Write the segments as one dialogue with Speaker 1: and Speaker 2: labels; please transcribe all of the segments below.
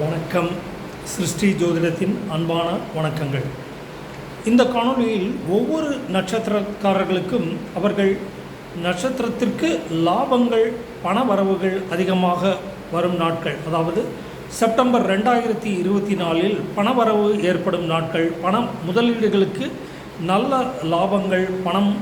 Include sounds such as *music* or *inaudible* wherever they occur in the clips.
Speaker 1: வணக்கம். சிருஷ்டி ஜோதிடத்தின் அன்பான வணக்கங்கள். இந்த காணொளியில் ஒவ்வொரு நட்சத்திரக்காரர்களுக்கும் அவர்கள் நட்சத்திரத்திற்கு லாபங்கள் பண வரவுகள் அதிகமாக வரும் நாட்கள். அதாவது செப்டம்பர் ரெண்டாயிரத்தி இருபத்தி நாலில் பணவரவு ஏற்படும் நாட்கள். பணம் முதலீடுகளுக்கு நல்ல லாபங்கள் பணம்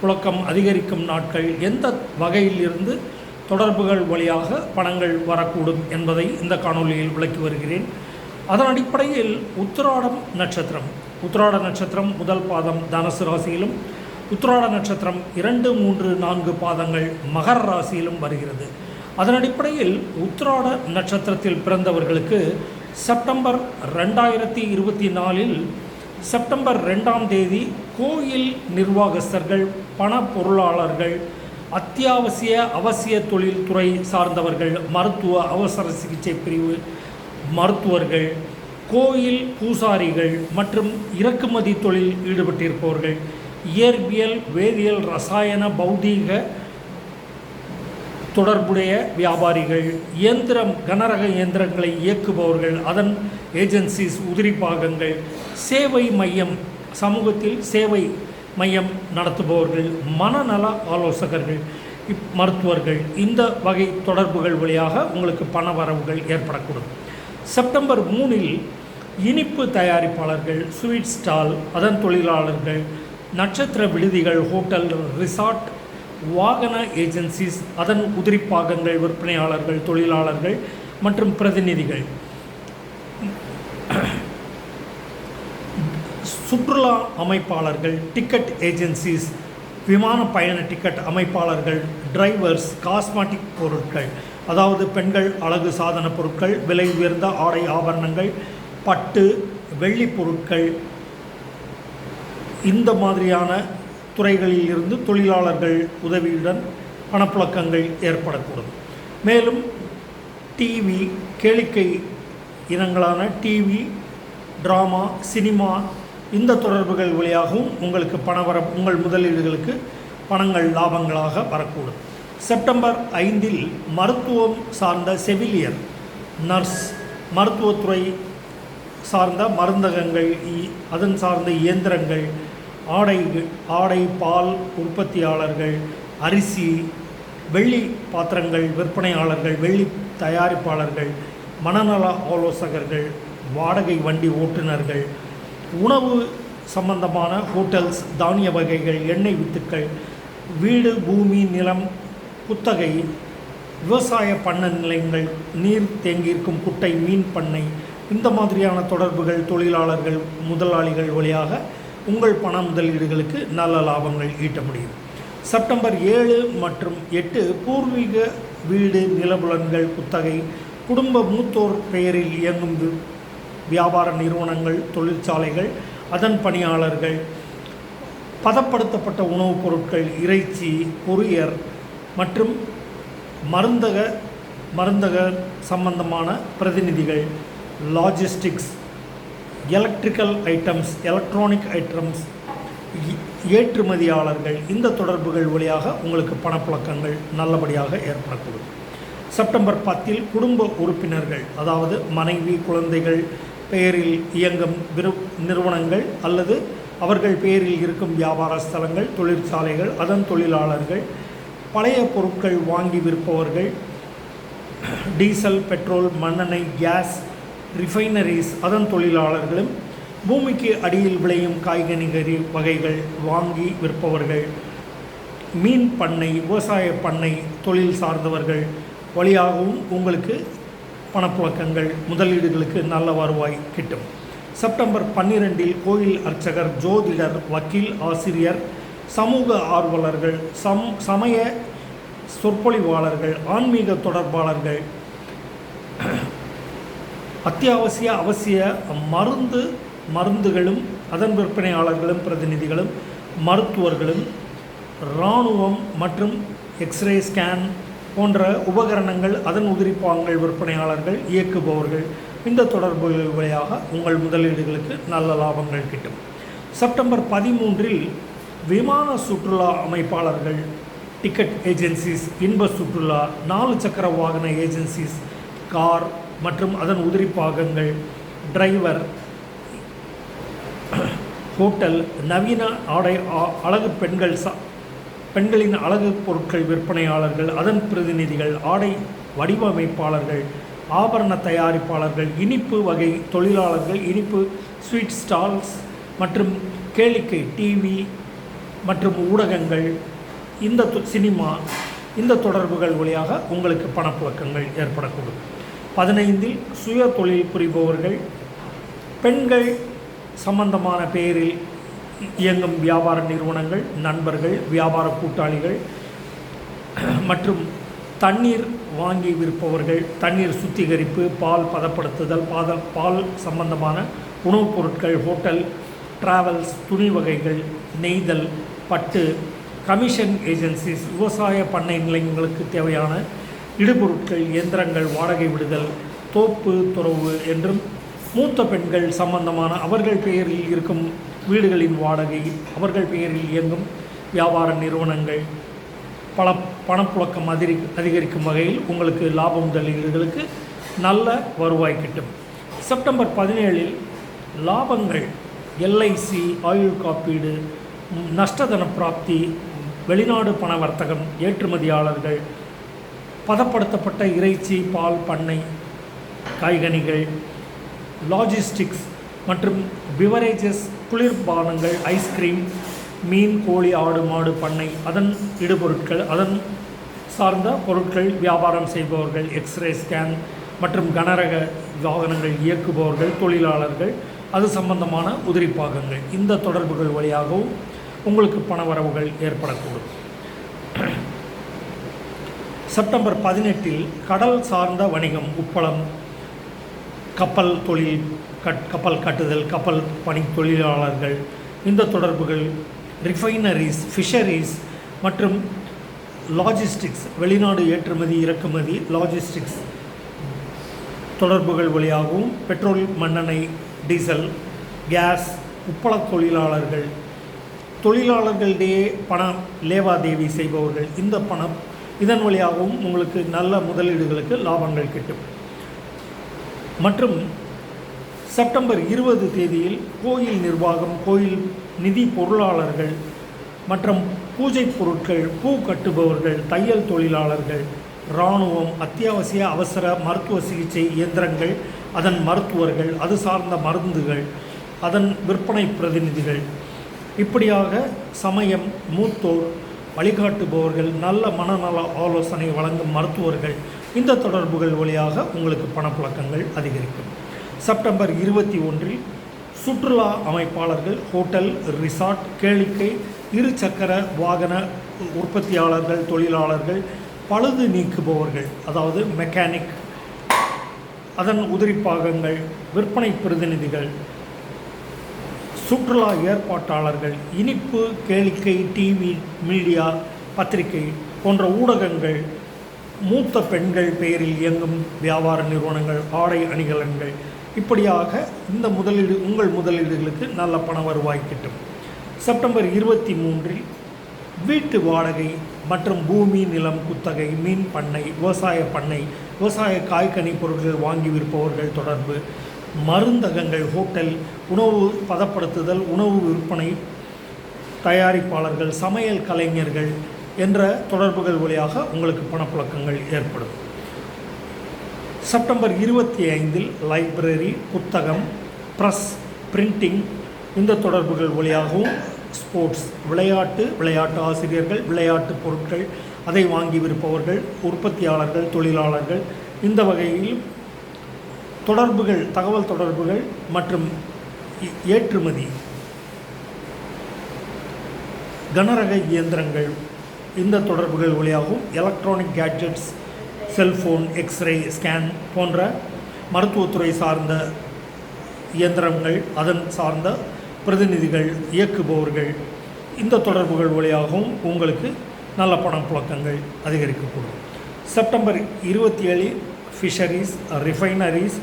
Speaker 1: புழக்கம் அதிகரிக்கும் நாட்கள். எந்த வகையில் இருந்து தொடர்புகள் வழியாக பணங்கள் வரக்கூடும் என்பதை இந்த காணொளியில் விளக்கி வருகிறேன். அதன் அடிப்படையில் உத்திராடம் நட்சத்திரம். உத்திராட நட்சத்திரம் முதல் பாதம் தனுசு ராசியிலும் உத்திராட நட்சத்திரம் இரண்டு மூன்று நான்கு பாதங்கள் மகர ராசியிலும் வருகிறது. அதன் அடிப்படையில் உத்திராட நட்சத்திரத்தில் பிறந்தவர்களுக்கு செப்டம்பர் ரெண்டாயிரத்தி இருபத்தி நாலில் செப்டம்பர் ரெண்டாம் தேதி கோயில் நிர்வாகஸ்தர்கள் பண பொருளாளர்கள் அத்தியாவசிய அவசிய தொழில்துறை சார்ந்தவர்கள் மருத்துவ அவசர சிகிச்சை பிரிவு மருத்துவர்கள் கோயில் பூசாரிகள் மற்றும் இறக்குமதி தொழில் ஈடுபட்டிருப்பவர்கள் இயற்பியல் வேதியியல் ரசாயன பௌதீக தொடர்புடைய வியாபாரிகள் இயந்திரம் கனரக இயந்திரங்களை இயக்குபவர்கள் அதன் ஏஜென்சிஸ் உதிரி பாகங்கள் சேவை மையம் சமூகத்தில் சேவை மையம் நடத்துபவர்கள் மனநல ஆலோசகர்கள் இப் மருத்துவர்கள் இந்த வகை தொடர்புகள் வழியாக உங்களுக்கு பண வரவுகள் ஏற்படக்கூடும். செப்டம்பர் மூணில் இனிப்பு தயாரிப்பாளர்கள் ஸ்வீட் ஸ்டால் அதன் தொழிலாளர்கள் நட்சத்திர விடுதிகள் ஹோட்டல் ரிசார்ட் வாகன ஏஜென்சிஸ் அதன் உதிரி பாகங்கள் விற்பனையாளர்கள் தொழிலாளர்கள் மற்றும் பிரதிநிதிகள். சுற்றுலா அமைப்பாளர்கள் டிக்கெட் ஏஜென்சிஸ் விமான பயண டிக்கெட் அமைப்பாளர்கள் டிரைவர்ஸ் காஸ்மெட்டிக் பொருட்கள் அதாவது பெண்கள் அழகு சாதன பொருட்கள் விலை உயர்ந்த ஆடை ஆபரணங்கள் பட்டு வெள்ளி பொருட்கள் இந்த மாதிரியான துறைகளில் இருந்து தொழிலாளர்கள் உதவியுடன் பணப்புழக்கங்கள் ஏற்படக்கூடும். மேலும் டிவி கேளிக்கை இனங்களான டிவி ட்ராமா சினிமா இந்த தொடர்புகள் வழியாகவும் உங்களுக்கு பண வர உங்கள் முதலீடுகளுக்கு பணங்கள் லாபங்களாக வரக்கூடும். செப்டம்பர் ஐந்தில் மருத்துவம் சார்ந்த செவிலியர் நர்ஸ் மருத்துவத்துறை சார்ந்த மருந்தகங்கள் இ- அதன் சார்ந்த இயந்திரங்கள் ஆடை ஆடை பால் உற்பத்தியாளர்கள் அரிசி வெள்ளி பாத்திரங்கள் விற்பனையாளர்கள் வெள்ளி தயாரிப்பாளர்கள் மனநல ஆலோசகர்கள் வாடகை வண்டி ஓட்டுநர்கள் உணவு சம்பந்தமான ஹோட்டல்ஸ் தானிய வகைகள் எண்ணெய் வித்துக்கள் வீடு பூமி நிலம் குத்தகை விவசாய பண்ண நிலையங்கள் நீர் தேங்கியிருக்கும் குட்டை மீன் பண்ணை இந்த மாதிரியான தொடர்புகள் தொழிலாளர்கள் முதலாளிகள் வழியாக உங்கள் பண முதலீடுகளுக்கு நல்ல லாபங்கள் ஈட்ட முடியும். செப்டம்பர் ஏழு மற்றும் எட்டு பூர்வீக வீடு நிலபுலன்கள் குத்தகை குடும்ப மூத்தோர் பெயரில் இயங்கும் வியாபார நிறுவனங்கள் தொழிற்சாலைகள் அதன் பணியாளர்கள் பதப்படுத்தப்பட்ட உணவுப் பொருட்கள் இறைச்சி பொரியர் மற்றும் மருந்தக மருந்தக சம்பந்தமான பிரதிநிதிகள் logistics electrical items electronic items இ- ஏற்றுமதியாளர்கள். இந்த தொடர்புகள் வழியாக உங்களுக்கு பணப்புழக்கங்கள் நல்லபடியாக ஏற்படக்கூடும். செப்டம்பர் பத்தில் குடும்ப உறுப்பினர்கள் அதாவது மனைவி குழந்தைகள் பெயரில் இயங்கும் விரு நிறுவனங்கள் அல்லது அவர்கள் பெயரில் இருக்கும் வியாபார ஸ்தலங்கள் தொழிற்சாலைகள் அதன் தொழிலாளர்கள் பழைய பொருட்கள் வாங்கி விற்பவர்கள் டீசல் பெட்ரோல் மண்ணெண்ணெய் கேஸ் ரிஃபைனரிஸ் அதன் தொழிலாளர்களும் பூமிக்கு அடியில் விளையும் காய்கனிகறி வகைகள் வாங்கி விற்பவர்கள் மீன் பண்ணை விவசாய பண்ணை தொழில் சார்ந்தவர்கள் வழியாகவும் உங்களுக்கு பணப்புழக்கங்கள் முதலீடுகளுக்கு நல்ல வருவாய் கிட்டும். செப்டம்பர் பன்னிரெண்டில் கோயில் அர்ச்சகர் ஜோதிடர் வக்கீல் ஆசிரியர் சமூக ஆர்வலர்கள் சம் சமய சொற்பொழிவாளர்கள் ஆன்மீக தொடர்பாளர்கள் அத்தியாவசிய அவசிய மருந்து மருந்துகளும் அதன் விற்பனையாளர்களும் பிரதிநிதிகளும் மருத்துவர்களும் இராணுவம் மற்றும் எக்ஸ்ரே ஸ்கேன் போன்ற உபகரணங்கள் அதன் உதிரிப்பாங்கள் விற்பனையாளர்கள் இயக்குபவர்கள். இந்த தொடர்புகள் வழியாக உங்கள் முதலீடுகளுக்கு நல்ல லாபங்கள் கிட்டும். செப்டம்பர் பதிமூன்றில் விமான சுற்றுலா அமைப்பாளர்கள் டிக்கெட் ஏஜென்சிஸ் இன்ப சுற்றுலா நாலு சக்கர வாகன ஏஜென்சிஸ் கார் மற்றும் அதன் உதிரி பாகங்கள் டிரைவர் ஹோட்டல் நவீன ஆடை அழகு பெண்கள் சா பெண்களின் அழகு பொருட்கள் விற்பனையாளர்கள் அதன் பிரதிநிதிகள் ஆடை வடிவமைப்பாளர்கள் ஆபரண தயாரிப்பாளர்கள் இனிப்பு வகை தொழிலாளர்கள் இனிப்பு ஸ்வீட் ஸ்டால்ஸ் மற்றும் கேளிக்கை டிவி மற்றும் ஊடகங்கள். இந்த சினிமா இந்த தொடர்புகள் வழியாக உங்களுக்கு பணப்புழக்கங்கள் ஏற்படக்கூடும். பதினைந்தில் சுய தொழில் புரிபவர்கள் பெண்கள் சம்பந்தமான பெயரில் இயங்கும் வியாபார நிறுவனங்கள் நண்பர்கள் வியாபார கூட்டாளிகள் மற்றும் தண்ணீர் வாங்கி விற்பவர்கள் தண்ணீர் சுத்திகரிப்பு பால் பதப்படுத்துதல் பாத பால் சம்பந்தமான உணவுப் பொருட்கள் ஹோட்டல் டிராவல்ஸ் துணி வகைகள் நெய்தல் பட்டு கமிஷன் ஏஜென்சிஸ் விவசாய பண்ணை நிலையங்களுக்கு தேவையான இடுபொருட்கள் இயந்திரங்கள் வாடகை விடுதல் தோப்பு துறவு என்றும் மூத்த பெண்கள் சம்பந்தமான அவர்கள் பெயரில் இருக்கும் வீடுகளின் வாடகை அவர்கள் பெயரில் இயங்கும் வியாபார நிறுவனங்கள் பல பணப்புழக்கம் அதிரி அதிகரிக்கும் வகையில் உங்களுக்கு லாபம் முதலீடுகளுக்கு நல்ல வருவாய் கிட்டும். செப்டம்பர் பதினேழில் லாபங்கள் எல்ஐசி ஆயுள் காப்பீடு நஷ்டதன பிராப்தி வெளிநாடு பண வர்த்தகம் ஏற்றுமதியாளர்கள் பதப்படுத்தப்பட்ட இறைச்சி பால் பண்ணை காய்கனிகள் லாஜிஸ்டிக்ஸ் மற்றும் பிவரேஜஸ் குளிர்பானங்கள் ஐஸ்கிரீம் மீன் கோழி ஆடு மாடு பண்ணை அதன் இடுபொருட்கள் அதன் சார்ந்த பொருட்கள் வியாபாரம் செய்பவர்கள் எக்ஸ்ரே ஸ்கேன் மற்றும் கனரக வாகனங்கள் இயக்குபவர்கள் தொழிலாளர்கள் அது சம்பந்தமான உதிரி பாகங்கள் இந்த தொடர்புகள் வழியாகவும் உங்களுக்கு பணவரவுகள் ஏற்படக்கூடும். *clears throat* செப்டம்பர் பதினெட்டில் கடல் சார்ந்த வணிகம் உப்பளம் கப்பல் தொழில் கட் கப்பல் கட்டுதல் கப்பல் பணி தொழிலாளர்கள் இந்த தொடர்புகள் ரிஃபைனரிஸ் ஃபிஷரிஸ் மற்றும் லாஜிஸ்டிக்ஸ் வெளிநாடு ஏற்றுமதி இறக்குமதி லாஜிஸ்டிக்ஸ் தொடர்புகள் வழியாகவும் பெட்ரோல் மண்ணெண்ணெய் டீசல் கேஸ் உப்பள தொழிலாளர்கள் தொழிலாளர்களிடையே பண லேவாதேவி செய்பவர்கள் இந்த பணம் இதன் வழியாகவும் உங்களுக்கு நல்ல முதலீடுகளுக்கு லாபங்கள் கிட்டும். மற்றும் செப்டம்பர் இருபது தேதியில் கோயில் நிர்வாகம் கோயில் நிதி பொருளாளர்கள் மற்றும் பூஜை பொருட்கள் பூ கட்டுபவர்கள் தையல் தொழிலாளர்கள் இராணுவம் அத்தியாவசிய அவசர மருத்துவ சிகிச்சை இயந்திரங்கள் அதன் மருத்துவர்கள் அது சார்ந்த மருந்துகள் அதன் விற்பனை பிரதிநிதிகள். இப்படியாக சமயம் மூத்தோர் வழிகாட்டுபவர்கள் நல்ல மனநல ஆலோசனை வழங்கும் மருத்துவர்கள் இந்த தொடர்புகள் வழியாக உங்களுக்கு பணப்புழக்கங்கள் அதிகரிக்கும். செப்டம்பர் இருபத்தி ஒன்றில் சுற்றுலா அமைப்பாளர்கள் ஹோட்டல் ரிசார்ட் கேளிக்கை இருசக்கர வாகன உற்பத்தியாளர்கள் தொழிலாளர்கள் பழுது நீக்குபவர்கள் அதாவது மெக்கானிக் அதன் உதிரி பாகங்கள் விற்பனை பிரதிநிதிகள் சுற்றுலா ஏற்பாட்டாளர்கள் இனிப்பு கேளிக்கை டிவி மீடியா பத்திரிகை போன்ற ஊடகங்கள் மூத்த பெண்கள் பெயரில் இயங்கும் வியாபார நிறுவனங்கள் ஆடை அணிகலன்கள். இப்படியாக இந்த முதலீடு உங்கள் முதலீடுகளுக்கு நல்ல பண வருவாய் கிட்டும். செப்டம்பர் இருபத்தி மூன்றில் வீட்டு வாடகை மற்றும் பூமி நிலம் குத்தகை மீன் பண்ணை விவசாய பண்ணை விவசாய காய்கனி பொருட்கள் வாங்கி விற்பவர்கள் தொடர்பு மருந்தகங்கள் ஹோட்டல் உணவு பதப்படுத்துதல் உணவு விற்பனை தயாரிப்பாளர்கள் சமையல் கலைஞர்கள் என்ற தொடர்புகள் வழியாக உங்களுக்கு பணப்புழக்கங்கள் ஏற்படும். செப்டம்பர் இருபத்தி ஐந்தில் லைப்ரரி புத்தகம் ப்ரெஸ் பிரிண்டிங் இந்த தொடர்புகள் வழியாகவும் ஸ்போர்ட்ஸ் விளையாட்டு விளையாட்டு ஆசிரியர்கள் விளையாட்டு பொருட்கள் அதை வாங்கி விற்பவர்கள் உற்பத்தியாளர்கள் தொழிலாளர்கள் இந்த வகையில் தொடர்புகள் தகவல் தொடர்புகள் மற்றும் ஏற்றுமதி கனரக இயந்திரங்கள் இந்த தொடர்புகள் வழியாகவும் electronic gadgets cellphone x ray scan போன்ற மருத்துவத்துறை சார்ந்த இயந்திரங்கள் அதன் சார்ந்த பிரதிநிதிகள் இயக்குபவர்கள் இந்த தொடர்புகள் வழியாகவும் உங்களுக்கு நல்ல பணம் புழக்கங்கள் அதிகரிக்கக்கூடும் செப்டம்பர் இருபத்தி ஏழு fisheries refineries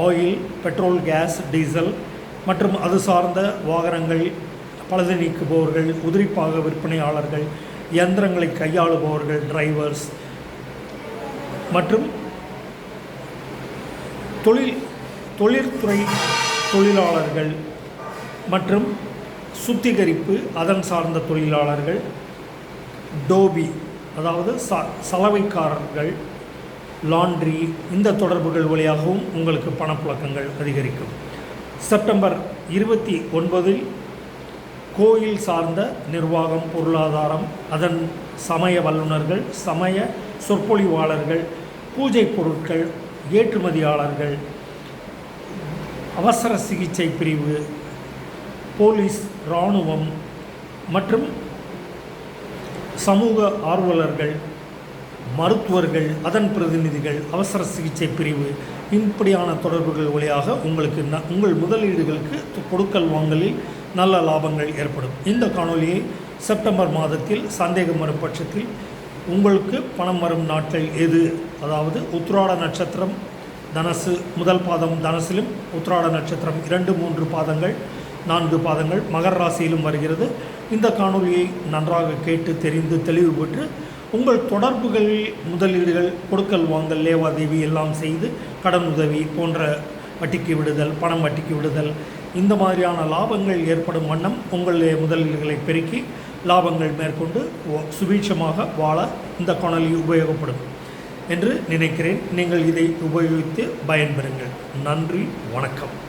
Speaker 1: oil petrol gas diesel மற்றும் அது சார்ந்த வாகனங்கள் பழுது நீக்குபவர்கள் உதிரிப்பாக விற்பனையாளர்கள் இயந்திரங்களை கையாளுபவர்கள் டிரைவர்ஸ் மற்றும் தொழில் தொழிற்துறை தொழிலாளர்கள் மற்றும் சுத்திகரிப்பு அதன் சார்ந்த தொழிலாளர்கள் டோபி அதாவது ச சலவைக்காரர்கள் லாண்ட்ரி இந்த தொடர்புகள் வழியாகவும் உங்களுக்கு பணப்புழக்கங்கள் அதிகரிக்கும். செப்டம்பர் இருபத்தி ஒன்பதில் கோயில் சார்ந்த நிர்வாகம் பொருளாதாரம் அதன் சமய வல்லுநர்கள் சமய சொற்பொழிவாளர்கள் பூஜை பொருட்கள் ஏற்றுமதியாளர்கள் அவசர சிகிச்சை பிரிவு போலீஸ் இராணுவம் மற்றும் சமூக ஆர்வலர்கள் மருத்துவர்கள் அதன் பிரதிநிதிகள் அவசர சிகிச்சை பிரிவு இப்படியான தொடர்புகள் வழியாக உங்களுக்கு ந உங்கள் முதலீடுகளுக்கு கொடுக்கல் வாங்கலில் நல்ல லாபங்கள் ஏற்படும். இந்த காணொலியை செப்டம்பர் மாதத்தில் சந்தேகம் வரும் பட்சத்தில் உங்களுக்கு பணம் வரும் நாட்கள் எது? அதாவது உத்ராட நட்சத்திரம் தனசு முதல் பாதம் தனசிலும் உத்ராட நட்சத்திரம் இரண்டு மூன்று பாதங்கள் நான்கு பாதங்கள் மகர ராசியிலும் வருகிறது. இந்த காணொலியை நன்றாக கேட்டு தெரிந்து தெளிவு பெற்று உங்கள் தொடர்புகளில் முதலீடுகள் கொடுக்கல் வாங்கல் லேவாதேவி எல்லாம் செய்து கடன் உதவி போன்ற வட்டிக்கு விடுதல் பணம் வட்டிக்கு விடுதல் இந்த மாதிரியான லாபங்கள் ஏற்படும் வண்ணம் உங்களுடைய முதலீடுகளை பெருக்கி லாபங்கள் மேற்கொண்டு சுபீட்சமாக வாழ இந்த காணொலி உபயோகப்படும் என்று நினைக்கிறேன். நீங்கள் இதை உபயோகித்து பயன்பெறுங்கள். நன்றி வணக்கம்.